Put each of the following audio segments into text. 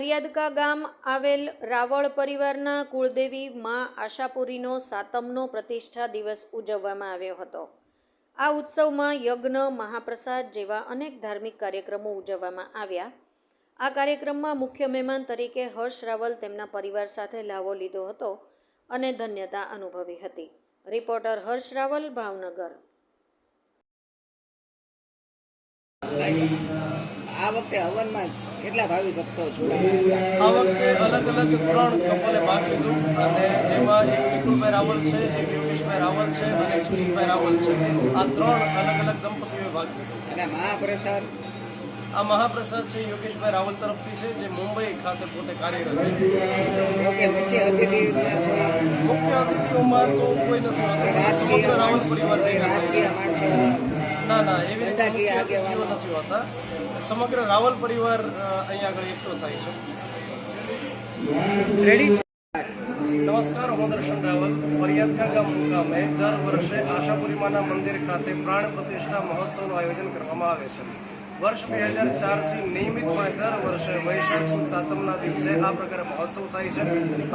ફરિયાદકા ગામ આવેલ રાવળ પરિવારના કુળદેવી મા આશાપુરીનો સાતમનો પ્રતિષ્ઠા દિવસ ઉજવવામાં આવ્યો હતો. આ ઉત્સવમાં યજ્ઞ, મહાપ્રસાદ જેવા અનેક ધાર્મિક કાર્યક્રમો ઉજવવામાં આવ્યા. આ કાર્યક્રમમાં મુખ્ય મહેમાન તરીકે હર્ષ રાવલ તેમના પરિવાર સાથે લાવો લીધો હતો અને ધન્યતા અનુભવી હતી. રિપોર્ટર હર્ષ રાવલ, ભાવનગર. આ વખતે હવનમાં કેટલા ભાવિ ભક્તો જોડાયા? આ વખતે અલગ અલગ ત્રણ કપલે ભાગ લીધો અને જેમાં એક વિપુલભાઈ રાવલ છે એક યોગેશભાઈ રાવલ છે અને એક સુનીલભાઈ રાવલ છે. આ ત્રણ અલગ અલગ દંપતીઓએ ભાગ લીધો. અને મહાપ્રસાદ? આ મહાપ્રસાદ છે યોગેશભાઈ રાવલ તરફથી છે જે મુંબઈ ખાતે પોતે કાર્યરત છે. મુખ્ય અતિથિ મુખ્ય અતિથિઓમાં તો કોઈ નથી સમગ્ર રાવલ પરિવાર ભેગા થાય છે. ના ના એવી રીતે આગેવાનો. નથી હોતા. સમગ્ર રાવલ પરિવાર અહીંયા આગળ એકઠો થાય છે. નમસ્કાર હું દર્શન રાવલ. ફરિયાદકા ગામ મુકામે દર વર્ષે આશાપુરીમાના મંદિર ખાતે પ્રાણ પ્રતિષ્ઠા મહોત્સવનું આયોજન કરવામાં આવે છે. વર્ષ બે હજાર ચારથી નિયમિતપણે દર વર્ષે વૈશાખ સુદ સાતમના દિવસે આ પ્રકારે મહોત્સવ થાય છે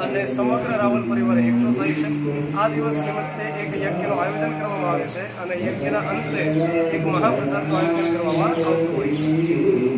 અને સમગ્ર રાવલ પરિવાર એકઠો થાય છે. આ દિવસ નિમિત્તે એક યજ્ઞનું આયોજન કરવામાં આવે છે અને યજ્ઞના અંતે એક મહાપ્રસાદનું આયોજન કરવામાં આવતું હોય છે.